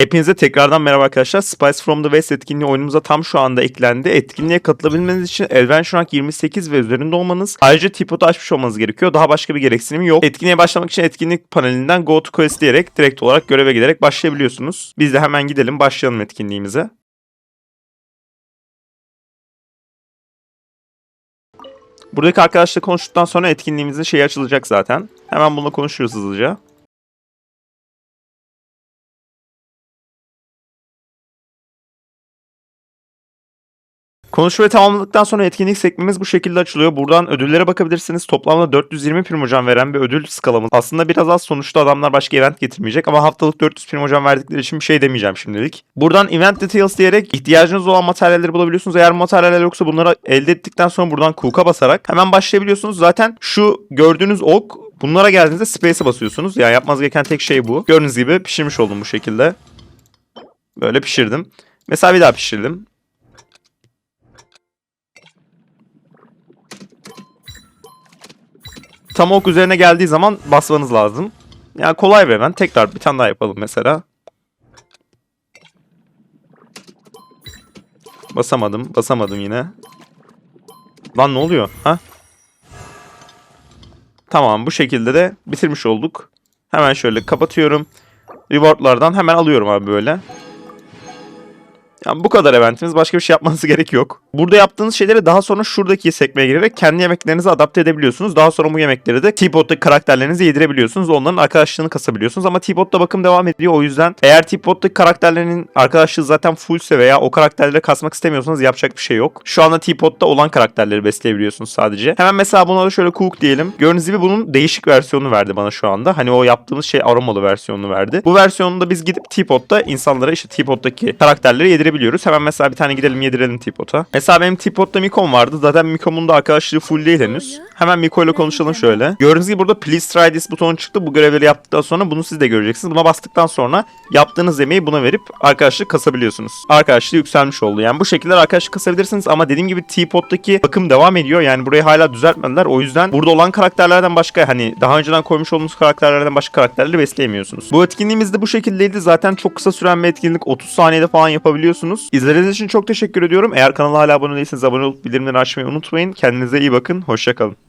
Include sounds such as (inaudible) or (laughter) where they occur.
Hepinize tekrardan merhaba arkadaşlar. Spice from the West etkinliği oyunumuza tam şu anda eklendi. Etkinliğe katılabilmeniz için şu anki 28 ve üzerinde olmanız. Ayrıca Tipot'u açmış olmanız gerekiyor. Daha başka bir gereksinim yok. Etkinliğe başlamak için etkinlik panelinden Go to Quest diyerek direkt olarak göreve giderek başlayabiliyorsunuz. Biz de hemen gidelim başlayalım etkinliğimize. Buradaki arkadaşla konuştuktan sonra etkinliğimizin şeyi açılacak zaten. Hemen bununla konuşuyoruz hızlıca. Konuşmayı tamamladıktan sonra etkinlik sekmemiz bu şekilde açılıyor. Buradan ödüllere bakabilirsiniz. Toplamda 420 prim veren bir ödül skalamız. Aslında biraz az sonuçta adamlar başka event getirmeyecek ama haftalık 400 prim verdikleri için bir şey demeyeceğim şimdilik. Buradan event details diyerek ihtiyacınız olan materyalleri bulabiliyorsunuz. Eğer materyaller yoksa bunları elde ettikten sonra buradan Cook'a basarak hemen başlayabiliyorsunuz. Zaten şu gördüğünüz ok bunlara geldiğinizde space'e basıyorsunuz. Yani yapmanız gereken tek şey bu. Gördüğünüz gibi pişirmiş oldum bu şekilde. Böyle pişirdim. Mesela bir daha pişirdim. Tam ok üzerine geldiği zaman basmanız lazım. Yani kolay bir event. Tekrar bir tane daha yapalım mesela. Basamadım. Basamadım yine. Lan ne oluyor? Ha? Tamam bu şekilde de bitirmiş olduk. Hemen şöyle kapatıyorum. Rewardlardan hemen alıyorum abi böyle. Yani bu kadar eventimiz. Başka bir şey yapmanız (laughs) gerek yok. Burada yaptığınız şeyleri daha sonra şuradaki sekmeye girerek kendi yemeklerinizi adapte edebiliyorsunuz. Daha sonra bu yemekleri de Teapot'taki karakterlerinize yedirebiliyorsunuz. Onların arkadaşlığını kasabiliyorsunuz. Ama Teapot'ta bakım devam ediyor. O yüzden eğer Teapot'taki karakterlerinin arkadaşlığı zaten fullse veya o karakterleri kasmak istemiyorsanız yapacak bir şey yok. Şu anda Teapot'ta olan karakterleri besleyebiliyorsunuz sadece. Hemen mesela buna da şöyle cook diyelim. Gördüğünüz gibi bunun değişik versiyonunu verdi bana şu anda. Hani o yaptığımız şey aromalı versiyonunu verdi. Bu versiyonunda biz gidip Teapot'ta insanlara işte Teapot'taki karakterleri yedirebiliyoruz. Hemen mesela bir tane gidelim yedirelim Teapot'a. Mesela benim Teapot'ta Mikom vardı. Zaten Mikom'un da arkadaşlığı full değil henüz. Hemen Miko ile konuşalım şöyle. Gördüğünüz gibi burada please try this butonu çıktı. Bu görevleri yaptıktan sonra bunu siz de göreceksiniz. Buna bastıktan sonra yaptığınız yemeği buna verip arkadaşlık kasabiliyorsunuz. Arkadaşlığı yükselmiş oldu. Yani bu şekilde arkadaşlık kasabilirsiniz ama dediğim gibi Teapot'taki bakım devam ediyor. Yani burayı hala düzeltmediler. O yüzden burada olan karakterlerden başka hani daha önceden koymuş olduğumuz karakterlerden başka karakterleri besleyemiyorsunuz. Bu etkinliğimiz de bu şekildeydi. Zaten çok kısa süren bir etkinlik. 30 saniyede falan yapabiliyorsunuz. İzlediğiniz için çok teşekkür ediyorum. Eğer kanala hala abone değilseniz abone olup bildirimleri açmayı unutmayın. Kendinize iyi bakın. Hoşçakalın.